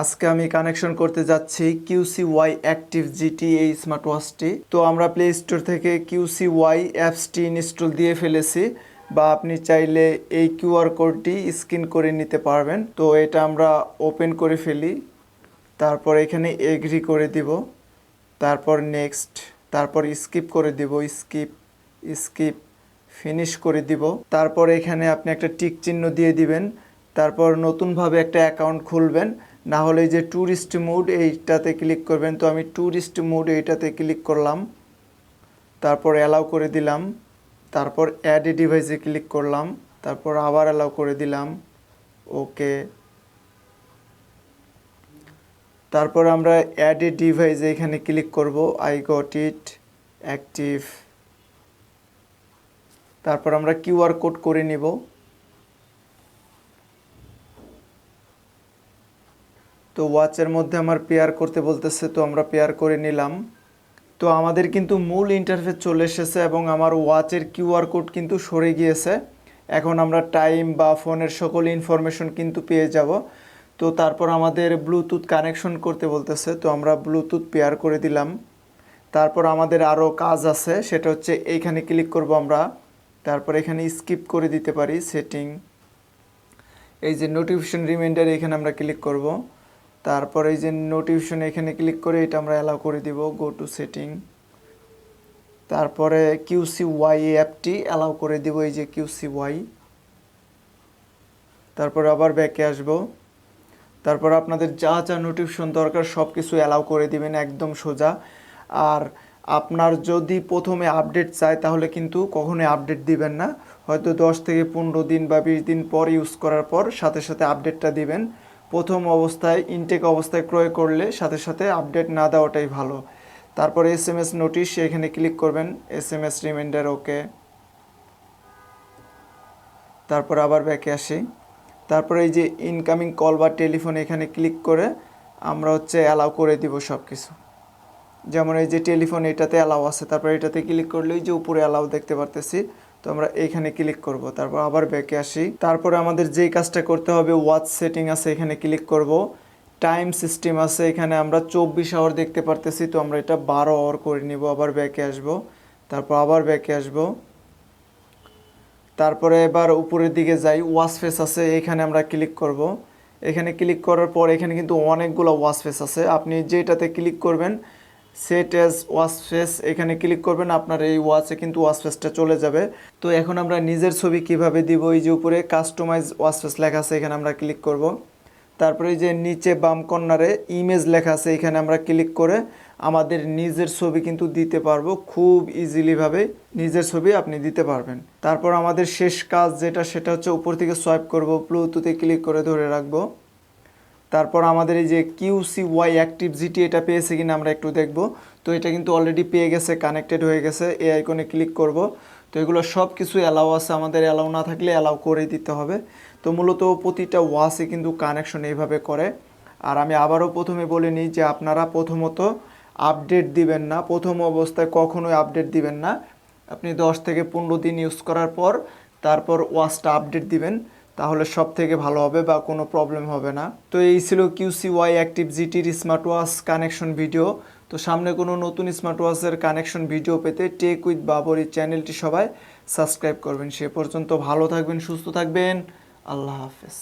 আজকে আমি কানেকশন করতে যাচ্ছি কিউসি ওয়াই অ্যাক্টিভ জিটি এই স্মার্ট ওয়াচটি তো আমরা প্লে স্টোর থেকে কিউসি ওয়াই অ্যাপসটি ইনস্টল দিয়ে ফেলেছি বা আপনি চাইলে এই কিউআর কোডটি স্ক্যান করে নিতে পারবেন। তো এটা আমরা ওপেন করে ফেলি, তারপর এখানে এগ্রি করে দিব, তারপর নেক্সট তারপর স্কিপ করে দিব স্কিপ স্কিপ ফিনিশ করে দিব। তারপর এখানে আপনি একটা টিক চিহ্ন দিয়ে দিবেন, তারপর নতুনভাবে একটা অ্যাকাউন্ট খুলবেন না হলে যে ট্যুরিস্ট মুড এইটাতে ক্লিক করবেন। তো আমি ট্যুরিস্ট মুড এইটাতে ক্লিক করলাম। তারপর অ্যালাউ করে দিলাম। তারপর অ্যাড ডিভাইসে ক্লিক করলাম। তারপর আবার অ্যালাউ করে দিলাম। ওকে তারপর আমরা অ্যাড এ ডিভাইসে এখানে ক্লিক করব। আই গট ইট অ্যাক্টিভ তারপর আমরা কিউআর কোড করে নিব। তো ওয়াচের মধ্যে আমার পেয়ার করতে বলতেছে, তো আমরা পেয়ার করে নিলাম। তো আমাদের কিন্তু মূল ইন্টারফেস চলে এসেছে এবং আমার ওয়াচের কিউআর কোড কিন্তু সরে গিয়েছে। এখন আমরা টাইম বা ফোনের সকল ইনফরমেশন কিন্তু পেয়ে যাব। তো তারপর আমাদের ব্লুটুথ কানেকশন করতে বলতেছে, তো আমরা ব্লুটুথ পেয়ার করে দিলাম। তারপর আমাদের আরও কাজ আছে, সেটা হচ্ছে এইখানে ক্লিক করব আমরা। তারপর এখানে স্কিপ করে দিতে পারি সেটিং এই যে নোটিফিকেশন রিমাইন্ডার এখানে আমরা ক্লিক করব। তারপর এই যে নোটিফিকেশন এখানে ক্লিক করে এটা আমরা অ্যালাউ করে দিব গো টু সেটিং তারপরে কিউসি ওয়াই অ্যাপটি অ্যালাউ করে দিব, এই যে কিউসি ওয়াই তারপরে আবার ব্যাকে আসব। তারপর আপনাদের যা যা নোটিফিকেশন দরকার সব কিছু অ্যালাউ করে দিবেন, একদম সোজা। আর আপনার যদি প্রথমে আপডেট চায়, তাহলে কিন্তু কখনোই আপডেট দিবেন না। হয়তো দশ থেকে পনেরো দিন বা বিশ দিন পর ইউজ করার পর সাথে সাথে আপডেটটা দিবেন। প্রথম অবস্থায় ইনটেক অবস্থায় ক্রয় করলে সাথে সাথে আপডেট না দেওয়াটাই ভালো। তারপরে এস এম এস নোটিশ এখানে ক্লিক করবেন S M S reminder okay তারপর আবার ব্যাকে আসি। তারপরে এই যে ইনকামিং কল বা টেলিফোন এখানে ক্লিক করে আমরা হচ্ছে অ্যালাউ করে দিব সব কিছু যেমন এই যে টেলিফোন এটাতে অ্যালাউ আছে, তারপর এটাতে ক্লিক করলেই যে উপরে অ্যালাউ দেখতে পারতেছি। তো আমরা এইখানে ক্লিক করব, তারপর আবার ব্যাকে আসি। তারপরে আমাদের যেই কাজটা করতে হবে ওয়াচ সেটিং আছে, এখানে ক্লিক করব। টাইম সিস্টেম আছে, এখানে আমরা চব্বিশ আওয়ার দেখতে পারতেছি, তো আমরা এটা বারো আওয়ার করে নিব, আবার ব্যাকে আসব। তারপর আবার ব্যাকে আসব। তারপরে এবার উপরের দিকে যাই ওয়াশ ফেস আছে, এখানে আমরা ক্লিক করব। এখানে ক্লিক করার পর এখানে কিন্তু অনেকগুলো ওয়াশ ফেস আছে। আপনি যেটাতে ক্লিক করবেন সেট অ্যাজ ওয়াশ ফেস এখানে ক্লিক করবেন, আপনার এই ওয়াচে কিন্তু ওয়াশ ফেসটা চলে যাবে। তো এখন আমরা নিজের ছবি কীভাবে দিব? এই যে উপরে কাস্টমাইজ ওয়াশ ফেস লেখা আছে, এখানে আমরা ক্লিক করব। তারপরে যে নিচে বাম কর্নারে ইমেজ লেখা আছে, এখানে আমরা ক্লিক করে আমাদের নিজের ছবি কিন্তু দিতে পারব, খুব ইজিলিভাবে নিজের ছবি আপনি দিতে পারবেন। তারপর আমাদের শেষ কাজ যেটা, সেটা হচ্ছে উপর থেকে সোয়াইপ করব ব্লুটুথে ক্লিক করে ধরে রাখব। তারপর আমাদের এই যে কিউসি ওয়াই অ্যাক্টিভ জিটি এটা পেয়েছে কিনা আমরা একটু দেখব। তো এটা কিন্তু অলরেডি পেয়ে গেছে কানেক্টেড হয়ে গেছে এই আইকনে ক্লিক করব। তো এগুলো সব কিছু অ্যালাউ আছে, আমাদের অ্যালাউ না থাকলে অ্যালাউ করে দিতে হবে। তো মূলত প্রতিটা ওয়াসে কিন্তু কানেকশন এইভাবে করে। আর আমি আবারও প্রথমে বলে নিই যে আপনারা প্রথমত আপডেট দিবেন না, প্রথম অবস্থায় কখনোই আপডেট দিবেন না। আপনি দশ থেকে পনেরো দিন ইউজ করার পর তারপর ওয়াচটা আপডেট দিবেন। তাহলে সব থেকে ভালো হবে বা কোনো প্রবলেম হবে না। তো এই ছিল কিউসি ওয়াই অ্যাক্টিভ জিটির স্মার্ট ওয়াচ কানেকশন ভিডিও তো সামনে কোনো নতুন স্মার্ট ওয়াচের কানেকশন ভিডিও পেতে টেক উইথ বাবর এই চ্যানেলটি সবাই সাবস্ক্রাইব করবেন। সে পর্যন্ত ভালো থাকবেন, সুস্থ থাকবেন। আল্লাহ হাফেজ।